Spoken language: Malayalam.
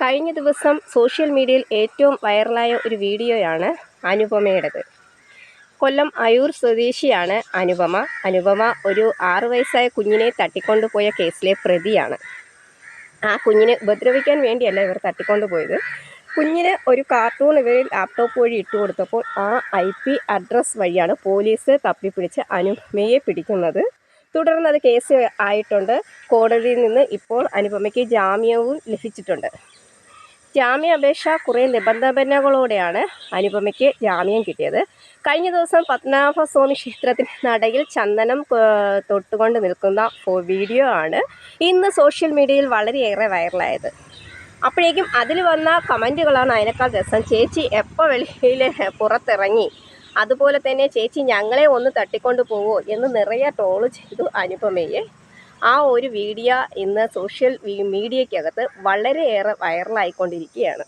കഴിഞ്ഞ ദിവസം സോഷ്യൽ മീഡിയയിൽ ഏറ്റവും വൈറലായ ഒരു വീഡിയോയാണ് അനുപമയുടേത്. കൊല്ലം അയൂർ സ്വദേശിയാണ് അനുപമ. അനുപമ ഒരു ആറു വയസ്സായ കുഞ്ഞിനെ തട്ടിക്കൊണ്ടുപോയ കേസിലെ പ്രതിയാണ്. ആ കുഞ്ഞിനെ ഉപദ്രവിക്കാൻ വേണ്ടിയല്ല ഇവർ തട്ടിക്കൊണ്ടുപോയത് കുഞ്ഞിന് ഒരു കാർട്ടൂൺ ഇവരിൽ ലാപ്ടോപ്പ് വഴി ഇട്ടു കൊടുത്തപ്പോൾ ആ ഐ പി അഡ്രസ് വഴിയാണ് പോലീസ് തപ്പിപ്പിടിച്ച് അനുപമയെ പിടിക്കുന്നത്. തുടർന്ന് അത് കേസ് ആയിട്ടുണ്ട്. കോടതിയിൽ നിന്ന് ഇപ്പോൾ അനുപമയ്ക്ക് ജാമ്യവും ലഭിച്ചിട്ടുണ്ട്. ജാമ്യാപേക്ഷ കുറേ നിബന്ധനകളോടെയാണ് അനുപമയ്ക്ക് ജാമ്യം കിട്ടിയത്. കഴിഞ്ഞ ദിവസം പത്മനാഭസ്വാമി ക്ഷേത്രത്തിന്റെ നടയിൽ ചന്ദനം തൊട്ടുകൊണ്ട് നിൽക്കുന്ന വീഡിയോ ആണ് ഇന്ന് സോഷ്യൽ മീഡിയയിൽ വളരെയേറെ വൈറലായത്. അപ്പോഴേക്കും അതിൽ വന്ന കമന്റുകളാണ് അതിനേക്കാൾ രസം. ചേച്ചി എപ്പോൾ വെളിയിൽ പുറത്തിറങ്ങി? അതുപോലെ തന്നെ ചേച്ചി ഞങ്ങളെ ഒന്ന് തട്ടിക്കൊണ്ട് പോവോ എന്ന് നിറയെ ട്രോൾ ചെയ്തു അനുപമയെ. ആ ഒരു വീഡിയോ ഇന്ന് സോഷ്യൽ മീഡിയയ്ക്കകത്ത് വളരെയേറെ വൈറലായിക്കൊണ്ടിരിക്കുകയാണ്